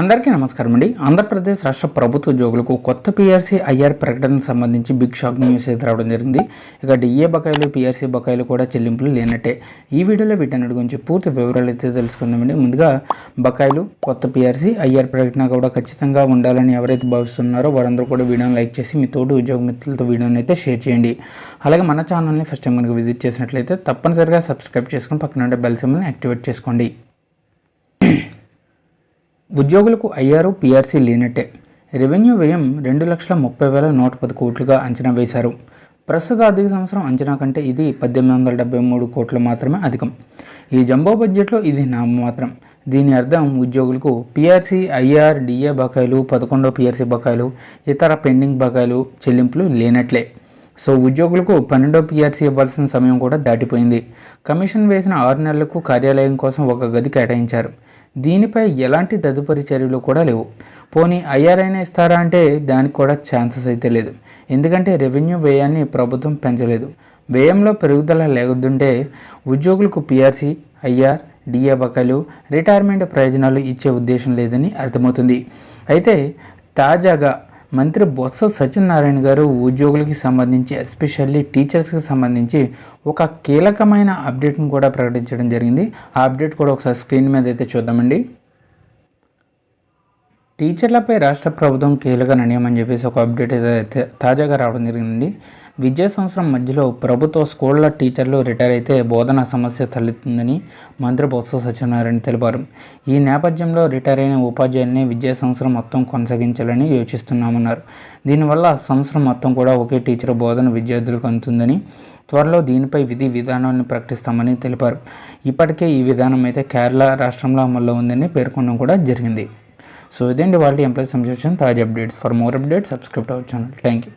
అందరికీ నమస్కారం అండి. ఆంధ్రప్రదేశ్ రాష్ట్ర ప్రభుత్వ ఉద్యోగులకు కొత్త పీఆర్సీ ఐఆర్ ప్రకటనకు సంబంధించి బిగ్ షాక్ న్యూస్ అయితే రావడం జరిగింది. ఇక డిఏ బకాయిలు పీఆర్సీ బకాయిలు కూడా చెల్లింపులు లేనట్టే. ఈ వీడియోలో వీటన్నిటి గురించి పూర్తి వివరాలు అయితే తెలుసుకుందామండి. ముందుగా బకాయిలు కొత్త పీఆర్సీ ఐఆర్ ప్రకటన కూడా ఖచ్చితంగా ఉండాలని ఎవరైతే భావిస్తున్నారో వారందరూ కూడా వీడియోని లైక్ చేసి మీ తోటి ఉద్యోగ మిత్రులతో వీడియోని అయితే షేర్ చేయండి. అలాగే మన ఛానల్ని ఫస్ట్ టైం కనుక విజిట్ చేసినట్లయితే తప్పనిసరిగా సబ్స్క్రైబ్ చేసుకొని పక్కన ఉండే బెల్ సింబల్ని యాక్టివేట్ చేసుకోండి. ఉద్యోగులకు ఐఆర్ పీఆర్సీ లేనట్టే. రెవెన్యూ వ్యయం రెండు లక్షల ముప్పై వేల నూట పది కోట్లుగా అంచనా వేశారు. ప్రస్తుత ఆర్థిక సంవత్సరం అంచనా కంటే ఇది పద్దెనిమిది వందల డెబ్బై మూడు కోట్లు మాత్రమే అధికం. ఈ జంబో బడ్జెట్లో ఇది నామమాత్రం దీని అర్థం ఉద్యోగులకు పీఆర్సీ ఐఆర్ డిఏ బకాయిలు పదకొండో పీఆర్సీ బకాయిలు ఇతర పెండింగ్ బకాయిలు చెల్లింపులు లేనట్లే. సో ఉద్యోగులకు పన్నెండో పీఆర్సీ ఇవ్వాల్సిన సమయం కూడా దాటిపోయింది. కమిషన్ వేసిన ఆరు నెలలకు కార్యాలయం కోసం ఒక గది కేటాయించారు. దీనిపై ఎలాంటి తదుపరి చర్యలు కూడా లేవు. పోనీ ఐఆర్ అయినా ఇస్తారా అంటే దానికి కూడా ఛాన్సెస్ అయితే లేదు. ఎందుకంటే రెవెన్యూ వ్యయాన్ని ప్రభుత్వం పెంచలేదు. వ్యయంలో పెరుగుదల లేకుంటే ఉద్యోగులకు పిఆర్సీ ఐఆర్ డిఏ బకాయిలు రిటైర్మెంట్ ప్రయోజనాలు ఇచ్చే ఉద్దేశం లేదని అర్థమవుతుంది. అయితే తాజాగా మంత్రి బొత్స సత్యనారాయణ గారు ఉద్యోగులకి సంబంధించి ఎస్పెషల్లీ టీచర్స్కి సంబంధించి ఒక కీలకమైన అప్డేట్ను కూడా ప్రకటించడం జరిగింది. ఆ అప్డేట్ కూడా ఒకసారి స్క్రీన్ మీద అయితే చూద్దామండి. టీచర్లపై రాష్ట్ర ప్రభుత్వం కీలక నిర్ణయం అని చెప్పేసి ఒక అప్డేట్ అయితే తాజాగా రావడం జరిగిందండి. విద్యా సంవత్సరం మధ్యలో ప్రభుత్వ స్కూళ్ళ టీచర్లు రిటైర్ అయితే బోధన సమస్య తలెత్తుందని మంత్రి బొత్స సత్యనారాయణ తెలిపారు. ఈ నేపథ్యంలో రిటైర్ అయిన ఉపాధ్యాయుల్ని విద్యా సంవత్సరం మొత్తం కొనసాగించాలని యోచిస్తున్నామన్నారు. దీనివల్ల సంవత్సరం మొత్తం కూడా ఒకే టీచర్ బోధన విద్యార్థులకు అందుతుందని త్వరలో దీనిపై విధి విధానాన్ని ప్రకటిస్తామని తెలిపారు. ఇప్పటికే ఈ విధానం అయితే కేరళ రాష్ట్రంలో అమల్లో ఉందని పేర్కొనడం కూడా జరిగింది. సో ఇదండి వాళ్ళ ఎంప్లాయీ సంబంధించిన తాజా updates for more updates subscribe our channel thank you